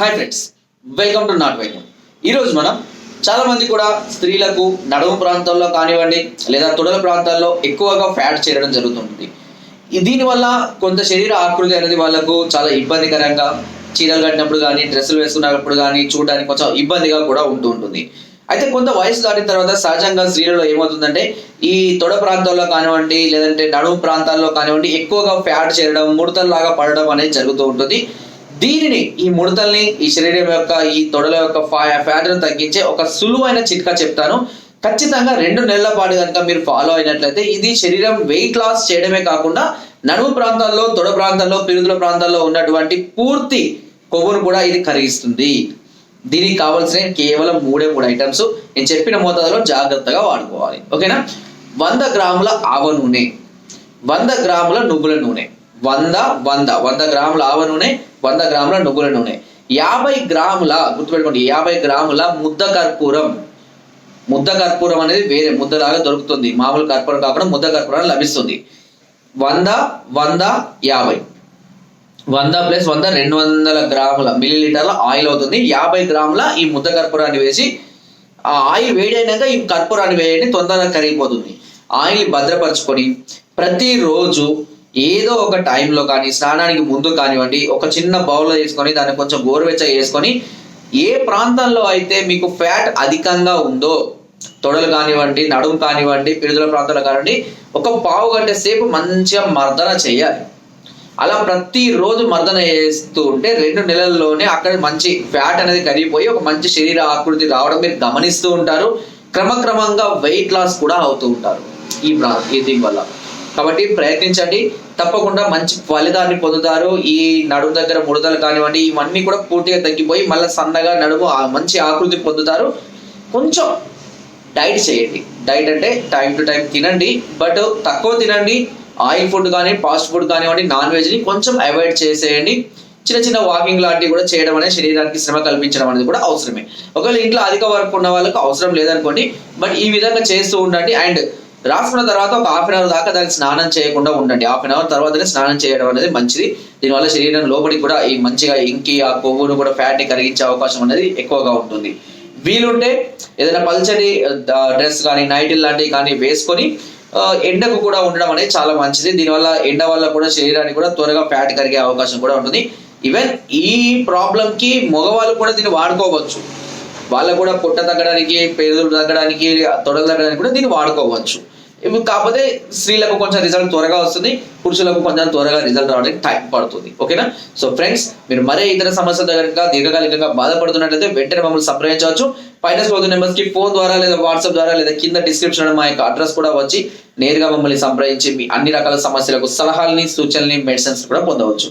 Hi friends welcome to నాట్ వైద్యం ఈరోజు మనం చాలా మంది కూడా స్త్రీలకు నడుము ప్రాంతంలో కానివ్వండి లేదా తొడల ప్రాంతాల్లో ఎక్కువగా ఫ్యాట్ చేరడం జరుగుతుంది దీనివల్ల కొంత శరీర ఆకృతి అనేది వాళ్ళకు చాలా ఇబ్బందికరంగా చీరలు కట్టినప్పుడు కానీ డ్రెస్సులు వేసుకున్నప్పుడు కానీ చూడడానికి కొంచెం ఇబ్బందిగా కూడా ఉంటూ ఉంటుంది. అయితే కొంత వయసు దాటిన తర్వాత సహజంగా స్త్రీలలో ఏమవుతుందంటే ఈ తొడ ప్రాంతాల్లో కానివ్వండి లేదంటే నడుము ప్రాంతాల్లో కానివ్వండి ఎక్కువగా ఫ్యాట్ చేరడం ముడతల్లాగా పడడం అనేది జరుగుతూ ఉంటుంది. దీనిని ఈ ముడతల్ని ఈ శరీరం యొక్క ఈ తొడల యొక్క ఫ్యాట్ తగ్గించే ఒక సులువైన చిట్కా చెప్తాను. ఖచ్చితంగా రెండు నెలల పాటు కనుక మీరు ఫాలో అయినట్లయితే ఇది శరీరం వెయిట్ లాస్ చేయడమే కాకుండా నడుము ప్రాంతాల్లో తొడ ప్రాంతాల్లో పిరుదుల ప్రాంతాల్లో ఉన్నటువంటి పూర్తి కొవ్వును కూడా ఇది కరిగిస్తుంది. దీనికి కావాల్సిన కేవలం మూడే మూడు ఐటమ్స్. నేను చెప్పిన మోతాదులో జాగ్రత్తగా వాడుకోవాలి. ఓకేనా? వంద గ్రాముల ఆవ నూనె. వంద గ్రాముల నువ్వుల నూనె. వంద వంద. వంద గ్రాముల ఆవ నూనె వంద గ్రాముల నువ్వుల నూనె. యాభై గ్రాముల గుర్తుపెట్టుకోండి యాభై గ్రాముల ముద్ద కర్పూరం. ముద్ద కర్పూరం అనేది వేరే ముద్దలాగా దొరుకుతుంది. మామూలు కర్పూరం కాకుండా ముద్ద కర్పూరం లభిస్తుంది. వంద వంద యాభై. వంద ప్లస్ వంద రెండు వందల గ్రాముల మిల్లీ లీటర్ల ఆయిల్ అవుతుంది. యాభై గ్రాముల ఈ ముద్ద కర్పూరాన్ని వేసి ఆ ఆయిల్ వేడైనాక ఈ కర్పూరాన్ని వేయండి తొందరగా కరిగిపోతుంది. ఆయిల్ భద్రపరచుకొని ప్రతిరోజు ఏదో ఒక టైంలో కానీ స్నానానికి ముందు కానివ్వండి ఒక చిన్న బౌల్లో వేసుకొని దాన్ని కొంచెం గోరువెచ్చ వేసుకొని ఏ ప్రాంతంలో అయితే మీకు ఫ్యాట్ అధికంగా ఉందో తొడలు కానివ్వండి నడుము కానివ్వండి పిరుదుల ప్రాంతాలు కానివ్వండి ఒక పావు గంట సేపు మంచిగా మర్దన చేయాలి. అలా ప్రతిరోజు మర్దన చేస్తూ ఉంటే రెండు నెలల్లోనే అక్కడ మంచి ఫ్యాట్ అనేది కరిగిపోయి ఒక మంచి శరీర ఆకృతి రావడం మీరు గమనిస్తూ ఉంటారు. క్రమక్రమంగా వెయిట్ లాస్ కూడా అవుతూ ఉంటారు. ఈ ప్రా ఈ దీని వల్ల కాబట్టి ప్రయత్నించండి. తప్పకుండా మంచి ఫలితాన్ని పొందుతారు. ఈ నడుము దగ్గర ముడతలు కానివ్వండి ఇవన్నీ కూడా పూర్తిగా తగ్గిపోయి మళ్ళీ సన్నగా నడుము ఆ మంచి ఆకృతి పొందుతారు. కొంచెం డైట్ చేయండి. డైట్ అంటే టైం టు టైం తినండి బట్ తక్కువ తినండి. ఆయిల్ ఫుడ్ కానీ ఫాస్ట్ ఫుడ్ కానివ్వండి నాన్ వెజ్ని కొంచెం అవాయిడ్ చేసేయండి. చిన్న చిన్న వాకింగ్ లాంటివి కూడా చేయడం అనేది శరీరానికి శ్రమ కల్పించడం అనేది కూడా అవసరమే. ఒకవేళ ఇంట్లో అధిక వర్క్ ఉన్న వాళ్ళకు అవసరం లేదనుకోండి బట్ ఈ విధంగా చేస్తూ ఉండండి. అండ్ రాసుకున్న తర్వాత ఒక హాఫ్ అన్ అవర్ దాకా దానికి స్నానం చేయకుండా ఉండండి. హాఫ్ అన్ అవర్ తర్వాతనే స్నానం చేయడం అనేది మంచిది. దీనివల్ల శరీరం లోపలికి కూడా ఈ మంచిగా ఇంకి ఆ కొవ్వును కూడా ఫ్యాట్ని కరిగించే అవకాశం అనేది ఎక్కువగా ఉంటుంది. వీలుంటే ఏదైనా పల్చని డ్రెస్ కానీ నైటిల్ లాంటివి కానీ వేసుకొని ఎండకు కూడా ఉండడం అనేది చాలా మంచిది. దీనివల్ల ఎండ వల్ల కూడా శరీరానికి కూడా త్వరగా ఫ్యాట్ కరిగే అవకాశం కూడా ఉంటుంది. ఈవెన్ ఈ ప్రాబ్లంకి మగవాళ్ళు కూడా దీన్ని వాడుకోవచ్చు. వాళ్ళకు కూడా పొట్ట తగ్గడానికి పేదలు తగ్గడానికి తొడలు తగ్గడానికి కూడా దీన్ని వాడుకోవచ్చు. కాకపోతే స్త్రీలకు కొంచెం రిజల్ట్ త్వరగా వస్తుంది పురుషులకు కొంచెం త్వరగా రిజల్ట్ రావడానికి టైం పడుతుంది. ఓకేనా సో ఫ్రెండ్స్ మీరు మరే ఇతర సమస్యల కనుక దీర్ఘకాలికంగా బాధపడుతున్నట్లయితే వెంటనే మమ్మల్ని సంప్రదించవచ్చు. పైన స్కోదు నెంబర్స్కి ఫోన్ ద్వారా లేదా వాట్సాప్ ద్వారా లేదా కింద డిస్క్రిప్షన్ మా యొక్క అడ్రస్ కూడా వచ్చి నేరుగా మమ్మల్ని సంప్రదించి మీ అన్ని రకాల సమస్యలకు సలహాలని సూచనల్ని మెడిసిన్స్ కూడా పొందవచ్చు.